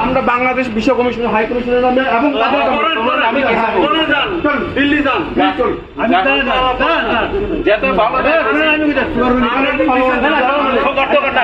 আমরা বাংলাদেশ বিশ্ব commission high কমিশনের নামে এবং যেতে ভালো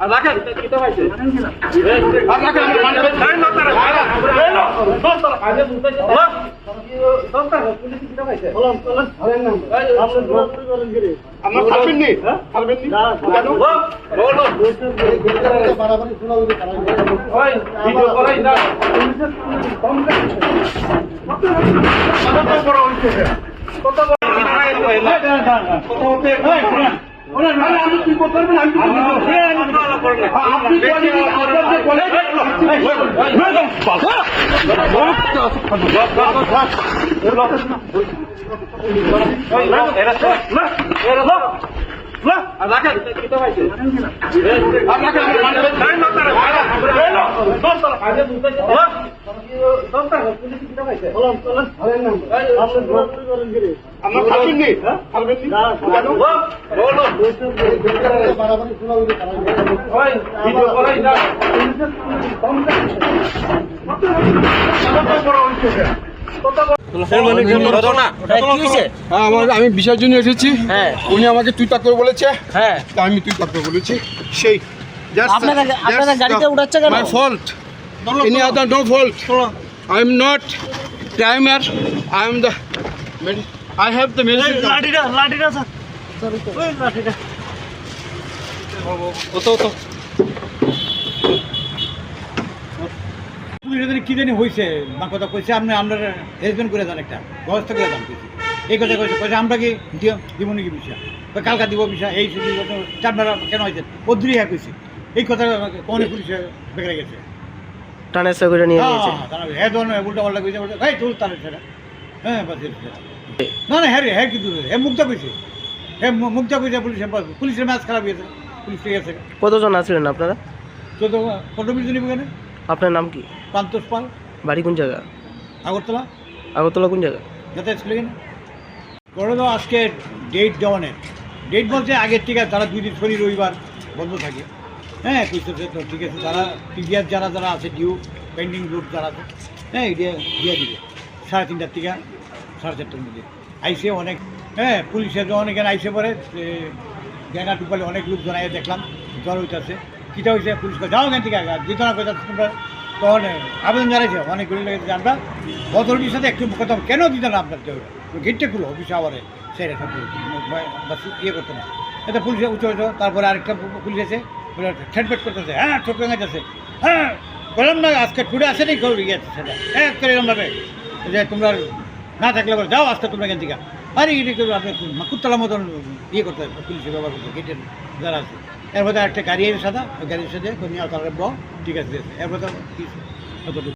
আপনার খাবেন নি খাবেন নি কেন আমি কি করতে পারবেন আমি আপনি বলেন, আমি বিষয়ের জন্য এসেছি। হ্যাঁ। উনি আমাকে তুই তাক করে বলেছে। হ্যাঁ। তা আমি তুই তাক করে বলেছি। সেই। আপনারা আপনারা গাড়িতে উঠাচ্ছে কেন? My fault any other no fault I am not criminal I am the I have the medicine লাঠিটা লাঠিটা স্যার ওই লাঠিটা পুলিশের জানি কি জানি হয়েছে না কথা কইছে আপনি আমরা হেজবেন্ড করে দেন একটা ব্যবস্থা করে এই কথা কইছে কইছে আমরা কি দিও দিব নাকি বিষয়? কালকা দিব বিষয় এই চারবার কেন হয়েছে বদ্রি হ্যাঁ কইছে। এই কথা কোনে পুলিশে বেগড়ে গেছে। টানেসা করে নিয়ে নিয়েছে। হ্যাঁ তারা হ্যাঁ উল্টা পাল্টা কইছে বলছে চল তাহলে সেটা হ্যাঁ বাস না না হ্যাঁ হ্যাঁ কিন্তু হ্যাঁ মুক্তা কইছে। হ্যাঁ মু- মুক্তা কইছে পুলিশে পুলিশের ম্যাচ খারাপ হয়েছে পুলিশ ঠিক আছে কতজন আছিলেন আপনারা? তো কত বিশ নিব কেন আপনার নাম কি? পান্তোষ পাল। বাড়ি কোন জায়গা? আগরতলা। আগরতলা কোন জায়গা? যাতায়াত স্কুলে কেন করে দাও আজকে ডেট দেওয়ানের ডেট বলতে আগের ঠিক আছে তারা দুই দিন শনি রবিবার বন্ধ থাকে। হ্যাঁ কইতেছে তো ঠিক আছে তারা টিভিআর যারা যারা আছে ডিউ পেন্ডিং গ্রুপ যারা আছে হ্যাঁ এটা দিয়ে দিবে। সাড়ে তিনটার থেকে সাড়ে চারটার মধ্যে। আইসে অনেক হ্যাঁ যখন এখানে আইসে পরে গ্যাঙ্গা টুপালে অনেক লোক জনাই দেখলাম জ্বর হইতেছে। কীটা হয়েছে পুলিশ কয়, যাও এখান থেকে দিত না কোথাও তোমরা তখন আবেদন জানাইছে অনেক গুলি লেগেছে আমরা অথরিটির সাথে একটু কথা কেন দিত না আপনার গেটটা খুলো অফিস আওয়ারে সেটা ইয়ে করতো না। এটা পুলিশে উচ্চ তারপরে আরেকটা পুলিশ এসে ঠেটপেট করতেছে। হ্যাঁ ছোট গেছে হ্যাঁ বললাম না, আজকে টুডে আসেনি করবি গিয়েছে সেটা। হ্যাঁ করে এরকম ভাবে। যে তোমরা না থাকলে বলে, যাও আজকে তোমরা এখান আরে এটা আপনি কুত্তলার মতন ইয়ে করতে হবে পুলিশে ব্যবহার করতে গেটের যারা আছে। এর মধ্যে একটা গাড়ি আছে সাদা গাড়ির সাথে নিয়ে তারা ঠিক আছে এর মধ্যে